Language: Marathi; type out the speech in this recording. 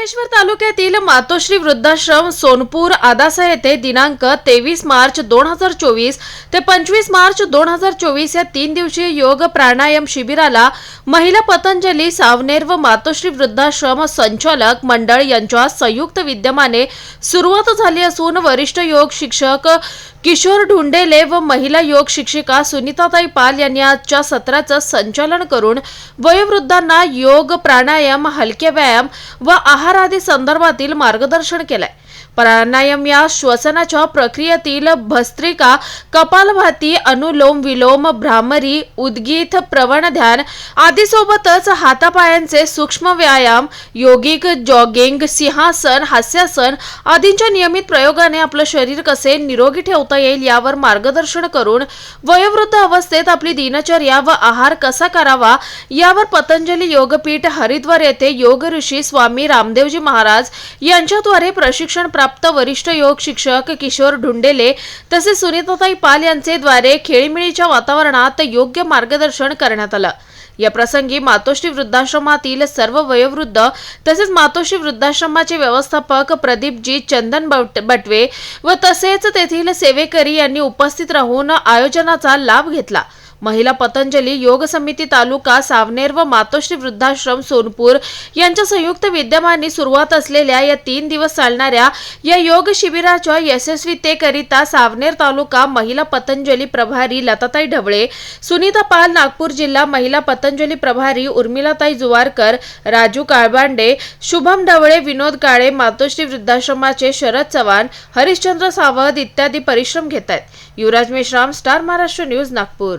संगमेश्वर तालुक्यातील मातोश्री वृद्धाश्रम सोनपूर आदासा येथे दिनांक तेवीस मार्च दोन हजार चोवीस ते पंचवीस मार्च दोन हजार चोवीस या तीन दिवसीय योग प्राणायाम शिबिराला महिला पतंजली सावनेर व मातोश्री वृद्धाश्रम संचालक मंडळ यांच्या संयुक्त विद्यमाने सुरुवात झाली असून वरिष्ठ योग शिक्षक किशोर ढुंडेले व महिला योग शिक्षिका सुनीताताई पाल यांनी आजच्या सत्राचं संचालन करून वयोवृद्धांना योग प्राणायाम हलके व्यायाम व आहार आदी संदर्भातील मार्गदर्शन केलंय. प्राणायाम या श्वसनाच्या प्रक्रियेतील भस्त्रिका कपालभाती अनुलोम विलोम भ्रामरी उद्गीत प्रवण ध्यान आदी सोबतच हातापायांचे सूक्ष्म व्यायाम योगिक जॉगिंग सिंहासन हास्यासन आदींच्या नियमित प्रयोगाने आपलं शरीर कसे निरोगी ठेवता येईल यावर मार्गदर्शन करून वयोवृद्ध अवस्थेत आपली दिनचर्या व आहार कसा करावा यावर पतंजली योगपीठ हरिद्वार येथे योग ऋषी स्वामी रामदेव रामदेवजी महाराज यांच्याद्वारे प्रशिक्षण प्राप्त वरिष्ठ योग शिक्षक किशोर ढुंडेले तसेच सुनीताताई पाल यांचे द्वारे खेळीमेळीच्या वातावरणात योग्य मार्गदर्शन करण्यात आलं. या प्रसंगी मातोश्री वृद्धाश्रमातील सर्व वयोवृद्ध तसेच मातोश्री वृद्धाश्रमाचे व्यवस्थापक प्रदीपजी चंदन बट- बटवे व तसेच तेथील सेवेकरी यांनी उपस्थित राहून आयोजनाचा लाभ घेतला. महिला पतंजली योग समिती तालुका सावनेर व मातोश्री वृद्धाश्रम सोनपूर यांच्या संयुक्त विद्यमाने सुरुवात असलेल्या या तीन दिवस चालणाऱ्या या योग शिबिराच्या यशस्वीतेकरिता सावनेर तालुका महिला पतंजली प्रभारी लताताई ढवळे सुनीता पाल नागपूर जिल्हा महिला पतंजली प्रभारी उर्मिलाताई जुवारकर राजू काळबांडे शुभम ढवळे विनोद काळे मातोश्री वृद्धाश्रमाचे शरद चव्हाण हरिश्चंद्र सावध इत्यादी परिश्रम घेत आहेत. Yuvraj Meshram star Maharashtra news Nagpur.